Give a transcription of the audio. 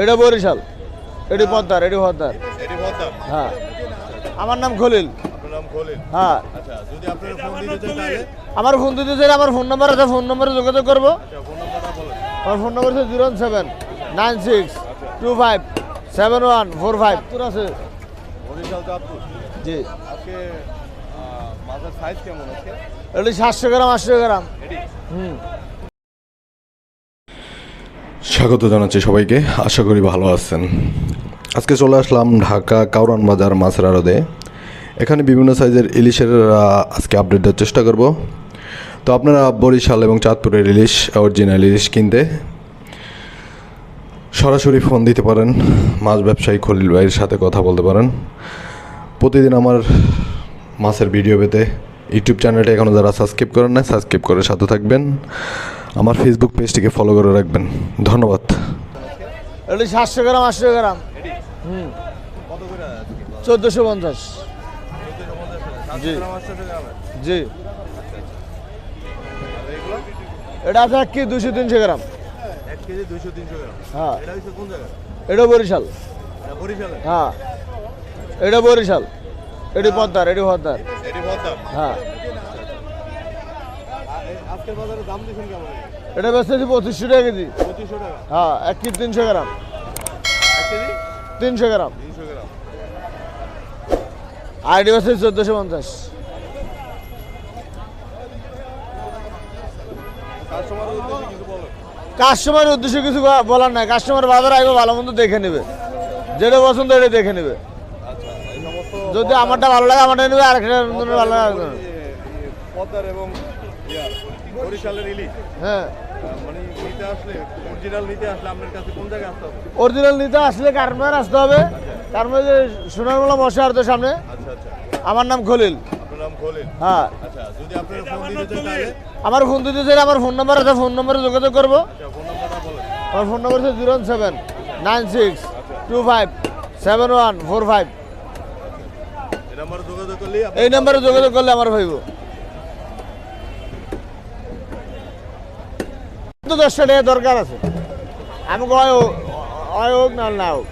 এটা বরিশাল এটি পদ্মার এটি পদ্মার। হ্যাঁ। আমার নাম খলিল। হ্যাঁ। আচ্ছা আমার ফোন দিতে চাইলে আমার ফোন নাম্বার আছে ফোন নম্বরে যোগাযোগ করব। আচ্ছা আমার ফোন নম্বর হচ্ছে zero seven nine six two five seven one four five. তোর আছে। জি। আজকে সাইজ কেমন আছে এটি সাতশো গ্রাম আটশো গ্রাম। হুম। স্বাগত জানাচ্ছি সবাইকে। আশা করি ভালো আছেন। আজকে চলে আসলাম ঢাকা কাউরান বাজার মাছের আড়তে। এখানে বিভিন্ন সাইজের ইলিশের আজকে আপডেট দেওয়ার চেষ্টা করব। তো আপনারা বরিশাল এবং চাঁদপুরের ইলিশ অরিজিনাল ইলিশ কিনতে সরাসরি ফোন দিতে পারেন। মাছ ব্যবসায়ী খলিল ভাইয়ের সাথে কথা বলতে পারেন। প্রতিদিন আমার মাছের ভিডিও পেতে ইউটিউব চ্যানেলটা এখনও যারা সাবস্ক্রাইব করেন না সাবস্ক্রাইব করে সাথে থাকবেন। আমার ফেসবুক পেজটিকে ফলো করে রাখবেন। ধন্যবাদ। এটি সাতশো গ্রাম আটশো গ্রাম। হুম। চোদ্দোশো পঞ্চাশ। জি। জি। এটা আছে এক কেজি দুশো তিনশো গ্রাম। এক কেজি দুইশো তিনশো গ্রাম। হ্যাঁ। এটা হচ্ছে কোন জায়গা এটা বরিশাল। হ্যাঁ। এটা বরিশাল। এটি পদ্মার। এটি পদ্মার। হ্যাঁ। আজকের বাজারে দাম দিচ্ছেন কেমন? এটা বেচতেছি পঁচিশশো টাকা কেজি। পঁচিশশো টাকা? হ্যাঁ এক কেজি তিনশো গ্রাম। এক কেজি? তিনশো গ্রাম। তিনশো গ্রাম। আর এটি বেচতেছি চোদ্দোশো পঞ্চাশ। কাস্টমার উদ্দেশ্যে কিছু বলেন কাস্টমারের উদ্দেশ্যে কিছু বলার নাই। কাস্টমার বাজার আসবে ভালো মন্দ দেখে নেবে। যেটা পছন্দ এটা দেখে নেবে। আচ্ছা যদি আমারটা ভালো লাগে আমারটা নেবে আর একটা ভালো লাগে আরেকটা পদ্মার এবং বরিশালের ইলিশ হ্যাঁ। মানে নিতে আসলে অরিজিনাল নিতে আসলে আপনার কাছে কোন জায়গায় আসতে হবে? অরিজিনাল নিতে আসলে কারমার আসতে হবে। কারমার যে সোনারমোলা মশার তো সামনে। আচ্ছা আচ্ছা। আমার নাম খলিল। হ্যাঁ। আচ্ছা যদি আপনারা ফোন দিতে চান আমার ফোন দিতে চাইলে আমার ফোন নাম্বার আছে ফোন নম্বরে যোগাযোগ করব। আমার ফোন নম্বর হচ্ছে zero seven nine six two five seven one four five. এই নাম্বারে যোগাযোগ করলে আমার ভাইব। তো দশটা টাকা দরকার আছে। আমি কয় হোক- না হোক